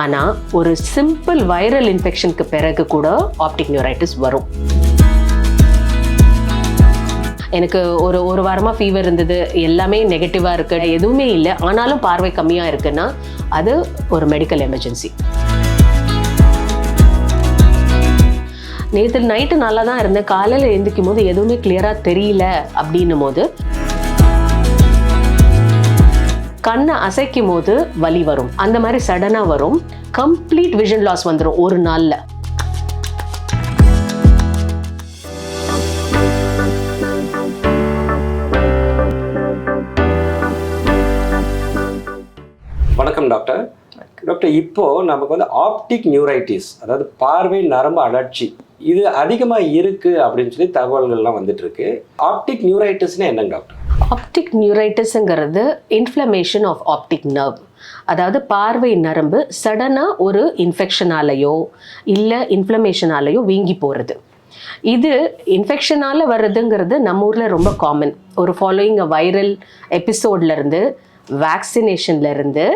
ஆனால் ஒரு simple viral இன்ஃபெக்ஷனுக்கு பிறகு கூட ஆப்டிக் நியூரைட்டிஸ் வரும். எனக்கு ஒரு ஒரு வாரமாக ஃபீவர் இருந்தது எல்லாமே நெகட்டிவாக இருக்கு எதுவுமே இல்லை. ஆனாலும் பார்வை கம்மியாக இருக்குன்னா அது ஒரு மெடிக்கல் எமர்ஜென்சி நேற்று நைட்டு நல்லா தான் இருந்தேன். காலையில் எழுந்திக்கும் போது எதுவுமே கிளியராக தெரியல அப்படின்னும் போது கண்ணை அசைக்கும் போது வலி வரும். அந்த மாதிரி சடனாக வரும். கம்ப்ளீட் விஷன் லாஸ் வந்துடும் ஒரு நாளில். வணக்கம் டாக்டர் டாக்டர் இப்போ நமக்கு வந்து ஆப்டிக் நியூரைட்டிஸ் அதாவது பார்வை நரம்பு அழற்சி இது அதிகமாக இருக்கு அப்படின்னு சொல்லி தகவல்கள்லாம் வந்துட்டு இருக்கு. ஆப்டிக் நியூரைட்டிஸ்னா என்னங்க டாக்டர் ஆப்டிக் நியூரைட்டிஸுங்கிறது இன்ஃப்ளமேஷன் ஆஃப் ஆப்டிக் நர்வ் அதாவது பார்வை நரம்பு சடனாக ஒரு இன்ஃபெக்ஷனாலேயோ இல்லை இன்ஃப்ளமேஷனாலேயோ வீங்கி போகிறது இது இன்ஃபெக்ஷனால் வர்றதுங்கிறது நம்ம ஊரில் ரொம்ப காமன் ஒரு ஃபாலோயிங் வைரல் எபிசோட்லேருந்து வேக்சினேஷன்லேருந்து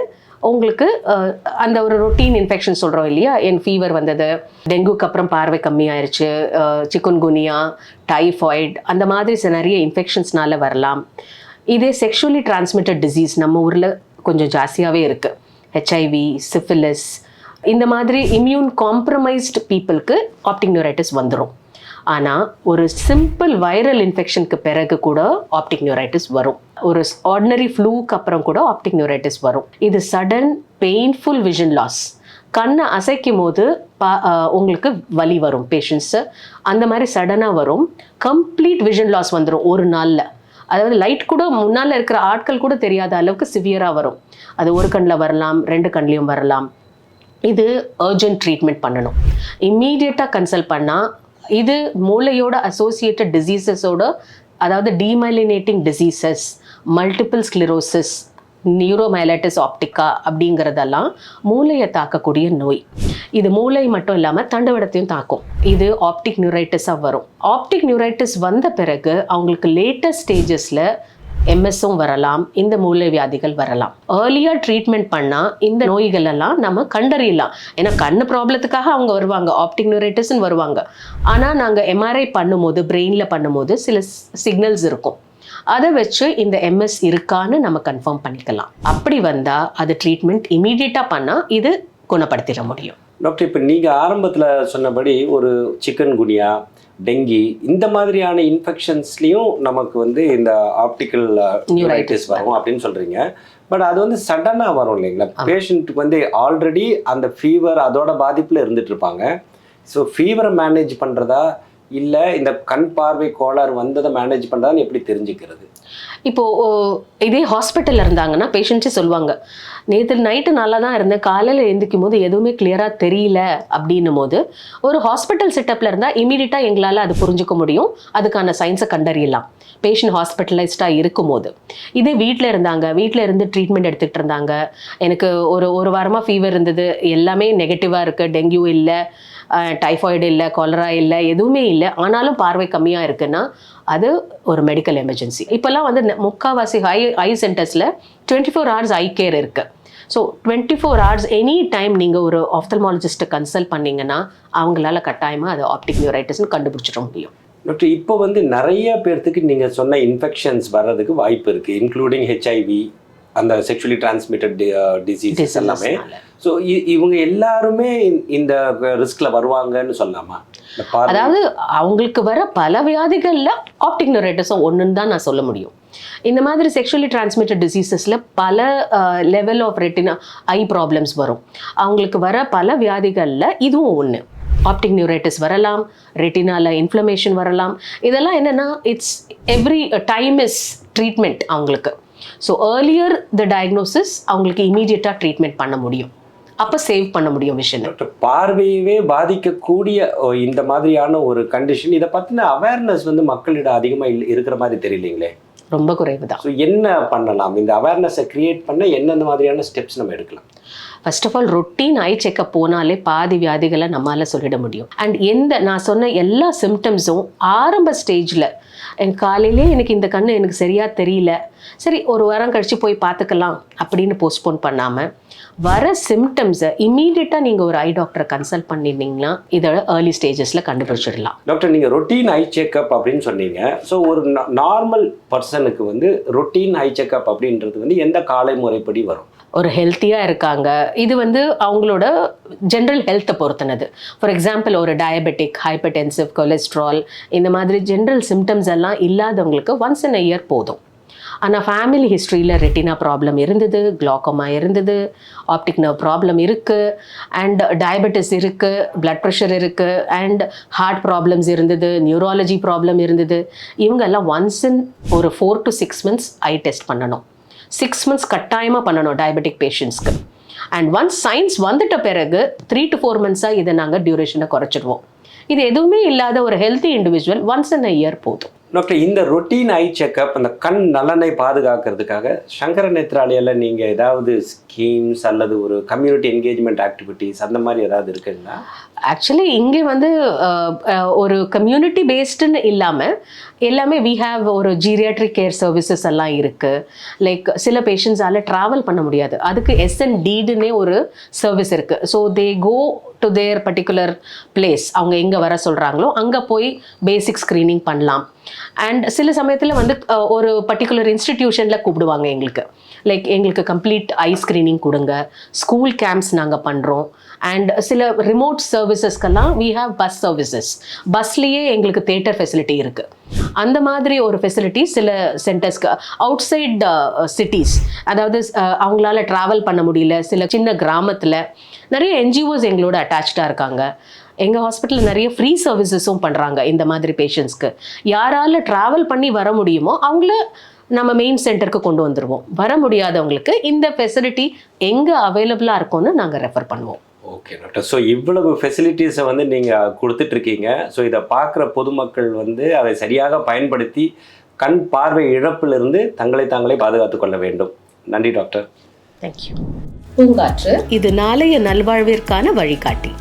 உங்களுக்கு அந்த ஒரு ரொட்டீன் இன்ஃபெக்ஷன் சொல்கிறோம் இல்லையா? என் ஃபீவர் வந்தது டெங்குக்கு அப்புறம் பார்வை கம்மியாயிருச்சு சிக்குன்குனியா டைஃபாய்டு அந்த மாதிரி சில நிறைய இன்ஃபெக்ஷன்ஸ்னால வரலாம். இதே செக்ஷுவலி டிரான்ஸ்மிட்டட் டிசீஸ் நம்ம ஊரில் கொஞ்சம் ஜாஸ்தியாகவே இருக்குது ஹெச்ஐவி சிஃபிலிஸ் இந்த மாதிரி இம்யூன் காம்ப்ரமைஸ்டு பீப்புளுக்கு ஆப்டிக் நியூரைட்டிஸ் வந்துடும் ஆனால் ஒரு சிம்பிள் வைரல் இன்ஃபெக்ஷனுக்கு பிறகு கூட ஆப்டிக் நியூரைட்டிஸ் வரும். ஒரு ஆர்டினரி ஃப்ளூக்கு அப்புறம் கூட ஆப்டிக் நியூரைட்டிஸ் வரும். இது சடன் பெயின்ஃபுல் விஷன் லாஸ் கண்ணை அசைக்கும் போது பா உங்களுக்கு வலி வரும் பேஷண்ட்ஸு அந்த மாதிரி சடனாக வரும். கம்ப்ளீட் விஷன் லாஸ் வந்துடும் ஒரு நாளில். அதாவது லைட் கூட முன்னால் இருக்கிற ஆட்கள் கூட தெரியாத அளவுக்கு சிவியராக வரும். அது ஒரு கண்ணில் வரலாம் ரெண்டு கண்லேயும் வரலாம். இது அர்ஜென்ட் ட்ரீட்மெண்ட் பண்ணணும். இம்மீடியட்டாக கன்சல்ட் பண்ணால் இது மூளையோட அசோசியேட்டட் டிசீசஸோட அதாவது demyelinating diseases multiple sclerosis neuromyelitis optica அப்படிங்கிறதெல்லாம் மூளையை தாக்கக்கூடிய நோய். இது மூளை மட்டும் இல்லாமல் தண்டவடத்தையும் தாக்கும். இது ஆப்டிக் நியூரைட்டிஸாக வரும். ஆப்டிக் நியூரைட்டிஸ் வந்த பிறகு அவங்களுக்கு லேட்டஸ்ட் ஸ்டேஜஸில் எம்எஸ்ஸும் வரலாம் இந்த மூளை வியாதிகள் வரலாம். ஏர்லியாக ட்ரீட்மெண்ட் பண்ணால் இந்த நோய்கள் எல்லாம் நம்ம கண்டறியலாம். ஏன்னா கண்ணு ப்ராப்ளத்துக்காக அவங்க வருவாங்க ஆப்டிக் நியூரைட்டிஸ்னு வருவாங்க. ஆனால் நாங்கள் எம்ஆர்ஐ பண்ணும்போது பிரெயினில் பண்ணும்போது சில சிக்னல்ஸ் இருக்கும். அதை வச்சு இந்த எம்எஸ் இருக்கான்னு நம்ம கன்ஃபார்ம் பண்ணிக்கலாம். அப்படி வந்தால் அது ட்ரீட்மெண்ட் இமீடியட்டாக பண்ணால் இது குணப்படுத்திட முடியும். டாக்டர் இப்போ நீங்கள் ஆரம்பத்தில் சொன்னபடி ஒரு சிக்கன் குனியா டெங்கி இந்த மாதிரியான இன்ஃபெக்ஷன்ஸ்லேயும் நமக்கு வந்து இந்த ஆப்டிக்கல் நியூரைட்டிஸ் வரும் அப்படின்னு சொல்கிறீங்க பட் அது வந்து சடனாக வரும் இல்லைங்களா? பேஷண்ட்டுக்கு வந்து ஆல்ரெடி அந்த ஃபீவர் அதோட பாதிப்பில் இருந்துட்டு இருப்பாங்க. ஸோ ஃபீவரை மேனேஜ் பண்ணுறதா இல்லை இந்த கண் பார்வை கோளாறு வந்ததை மேனேஜ் பண்ணுறதான்னு எப்படி தெரிஞ்சுக்கிறது? இப்போ ஓ, இதே ஹாஸ்பிட்டலில் இருந்தாங்கன்னா பேஷண்ட்ஸே சொல்லுவாங்க நேற்று நைட்டு நல்லா தான் இருந்தேன். காலையில் எழுந்திக்கும் போது எதுவுமே கிளியராக தெரியல. அப்படின்னும் போது ஒரு ஹாஸ்பிட்டல் செட்டப்பில் இருந்தால் இமீடியட்டாக எங்களால் அது புரிஞ்சுக்க முடியும். அதுக்கான சயின்ஸை கண்டறியலாம். பேஷண்ட் ஹாஸ்பிட்டலைஸ்டாக இருக்கும்போது. இதே வீட்டில் இருந்தாங்க வீட்டில் இருந்து ட்ரீட்மெண்ட் எடுத்துகிட்டு இருந்தாங்க. எனக்கு ஒரு ஒரு வாரமாக ஃபீவர் இருந்தது. எல்லாமே நெகட்டிவாக இருக்குது டெங்கு இல்லை. டைஃபாய்டு இல்லை கொலரா இல்லை எதுவுமே இல்லை. ஆனாலும் பார்வை கம்மியாக இருக்குன்னா அது ஒரு மெடிக்கல் எமர்ஜென்சி இப்போல்லாம் வந்து நெ- முக்காவாசி eye eye சென்டர்ஸில் twenty four hours eye care இருக்குது so twenty four hours any time நீங்கள் ஒரு ஆப்தல்மாலஜிஸ்ட்டை கன்சல்ட் பண்ணிங்கன்னா அவங்களால கட்டாயமாக அது ஆப்டிக் நியூரைட்டிஸ்னு கண்டுபிடிச்சிட முடியும். டாக்டர் இப்போ வந்து நிறைய பேர்த்துக்கு நீங்கள் சொன்ன இன்ஃபெக்ஷன்ஸ் வர்றதுக்கு வாய்ப்பு இருக்குது இன்க்ளூடிங் ஹெச்ஐவி அந்த செக்ஷுவலி டிரான்ஸ்மிட்டட் டிசீசஸ் எல்லாமே. ஸோ இவங்க எல்லாருமே இந்த- ரிஸ்க்ல வருவாங்கன்னு சொல்லலாமா அதாவது அவங்களுக்கு வர பல வியாதிகளில் ஆப்டிக் நியூரைட்டிஸும் ஒன்றுன்னு தான் நான் சொல்ல முடியும். இந்த மாதிரி செக்ஷுவலி டிரான்ஸ்மிட்டட் டிசீசஸில் பல level of retina eye problems வரும். அவங்களுக்கு வர பல வியாதிகளில் இதுவும் ஒன்று ஆப்டிக் நியூரைட்டிஸ் வரலாம் ரெட்டினால இன்ஃப்ளமேஷன் வரலாம். இதெல்லாம் என்னென்னா it's every time is treatment அவங்களுக்கு. ஸோ ஏர்லியர் த டயக்னோசிஸ் அவங்களுக்கு இமீடியட்டாக ட்ரீட்மெண்ட் பண்ண முடியும். அப்போ சேவ் பண்ண முடியும் விஷயம் பார்வையவே பாதிக்கக்கூடிய இந்த மாதிரியான ஒரு கண்டிஷன் இதை பற்றின அவேர்னஸ் வந்து மக்களிடம் அதிகமாக இருக்கிற மாதிரி தெரியலீங்களே. ரொம்ப குறைவு தான் ஸோ என்ன பண்ணலாம்? இந்த அவேர்னஸை கிரியேட் பண்ண என்னென்ன மாதிரியான ஸ்டெப்ஸ் நம்ம எடுக்கலாம்? First of all routine eye checkup போனாலே பாதி வியாதிகளை நம்மளால் சொல்லிட முடியும். அண்ட் எந்த நான் சொன்ன எல்லா சிம்டம்ஸும் ஆரம்ப ஸ்டேஜில் என் காலையிலே எனக்கு இந்த கண்ணு எனக்கு சரியாக தெரியல சரி ஒரு வாரம் கழித்து போய் பார்த்துக்கலாம் அப்படின்னு போஸ்ட்போன் பண்ணாமல் வர சிம்டம்ஸை இமீடியட்டாக நீங்கள் ஒரு ஐ டாக்டரை கன்சல்ட் பண்ணியிருந்தீங்கன்னா இதோட ஏர்லி ஸ்டேஜஸில் கண்டுபிடிச்சிடலாம். டாக்டர் நீங்கள் ரொட்டீன் ஐ செக்அப் அப்படின்னு சொன்னீங்க. ஸோ ஒரு நார்மல் பர்சனுக்கு வந்து ரொட்டீன் ஐ செக்அப் அப்படின்றது வந்து எந்த காலை முறைப்படி வரும்? ஒரு ஹெல்த்தியாக இருக்காங்க. இது வந்து அவங்களோட ஜென்ரல் ஹெல்த்தை பொறுத்தினது. ஃபார் எக்ஸாம்பிள் ஒரு டயபெட்டிக் ஹைப்பர்டென்சிவ் கொலஸ்ட்ரால் இந்த மாதிரி ஜென்ரல் சிம்டம்ஸ் எல்லாம் இல்லாதவங்களுக்கு ஒன்ஸ் இன் இயர் போதும். ஆனால் ஃபேமிலி ஹிஸ்ட்ரியில் ரெட்டினா ப்ராப்ளம் இருந்தது குளாக்கோமா இருந்தது ஆப்டிக் நர்வ் ப்ராப்ளம் இருக்குது அண்ட் டயபெட்டிஸ் இருக்குது பிளட் ப்ரெஷர் இருக்குது அண்ட் ஹார்ட் ப்ராப்ளம்ஸ் இருந்தது நியூராலஜி ப்ராப்ளம் இருந்தது. இவங்கெல்லாம் ஒன்ஸ் இன் ஒரு four to six months eye test பண்ணணும். சிக்ஸ் மந்த்ஸ் கட்டாயமாக பண்ணணும் டயபெட்டிக் பேஷண்ட்ஸ்க்கு அண்ட் ஒன்ஸ் சயின்ஸ் வந்துட்ட பிறகு த்ரீ டு ஃபோர் மந்த்ஸாக இதை நாங்கள் டியூரேஷனை குறைச்சிடுவோம். இது எதுவுமே இல்லாத ஒரு healthy individual once in a year போதும். டாக்டர் இந்த ரொட்டீன் ஐ செக்அப் அந்த கண் நலனை பாதுகாக்கிறதுக்காக சங்கர நேத்ராலயால நீங்கள் ஏதாவது ஸ்கீம்ஸ் அல்லது ஒரு கம்யூனிட்டி என்கேஜ்மெண்ட் ஆக்டிவிட்டீஸ் அந்த மாதிரி ஏதாவது இருக்குங்களா? ஆக்சுவலி இங்கே வந்து ஒரு கம்யூனிட்டி பேஸ்டுன்னு இல்லாமல் எல்லாமே வி ஹாவ் ஒரு ஜீரியாட்ரிக் கேர் சர்வீசஸ் எல்லாம் இருக்குது லைக் சில பேஷண்ட்ஸால் ட்ராவல் பண்ண முடியாது. அதுக்கு எஸ்என்டிடுன்னே ஒரு சர்வீஸ் இருக்குது so they go to their particular place அவங்க எங்கே வர சொல்கிறாங்களோ அங்கே போய் பேசிக் ஸ்க்ரீனிங் பண்ணலாம். அண்ட் சில சமயத்தில் வந்து ஒரு பர்டிகுலர் இன்ஸ்டிடியூஷனில் கூப்பிடுவாங்க எங்களுக்கு. லைக் எங்களுக்கு கம்ப்ளீட் ஐ ஸ்க்ரீனிங் கொடுங்க. ஸ்கூல் கேம்ப்ஸ் நாங்கள் பண்ணுறோம் அண்ட் சில ரிமோட் சர்வீசஸ்க்கெல்லாம் வி ஹாவ் பஸ் சர்வீசஸ் பஸ்லேயே எங்களுக்கு தேட்டர் ஃபெசிலிட்டி இருக்குது அந்த மாதிரி ஒரு ஃபெசிலிட்டி சில சென்டர்ஸ்க்கு அவுட் சைட் சிட்டிஸ் அதாவது அவங்களால ட்ராவல் பண்ண முடியல. சில சின்ன கிராமத்தில் நிறைய என்ஜிஓஸ் எங்களோட அட்டாச்சாக இருக்காங்க. எங்கள் ஹாஸ்பிட்டலில் நிறைய ஃப்ரீ சர்வீசஸும் பண்ணுறாங்க இந்த மாதிரி பேஷண்ட்ஸ்க்கு யாரால ட்ராவல் பண்ணி வர முடியுமோ அவங்கள நம்ம மெயின் சென்டருக்கு கொண்டு வந்துடுவோம் வர முடியாதவங்களுக்கு இந்த ஃபெசிலிட்டி எங்கே அவைலபிளாக இருக்கும்னு நாங்கள் ரெஃபர் பண்ணுவோம். ஓகே டாக்டர் ஸோ இவ்வளவு ஃபெசிலிட்டிஸை வந்து நீங்கள் கொடுத்துட்ருக்கீங்க ஸோ இதை பார்க்குற பொதுமக்கள் வந்து அதை சரியாக பயன்படுத்தி கண் பார்வை இழப்பிலிருந்து தங்களை தாங்களே பாதுகாத்துக் கொள்ள வேண்டும். நன்றி டாக்டர் தேங்க்யூ பூங்காற்று இது நாளைய நல்வாழ்விற்கான வழிகாட்டி.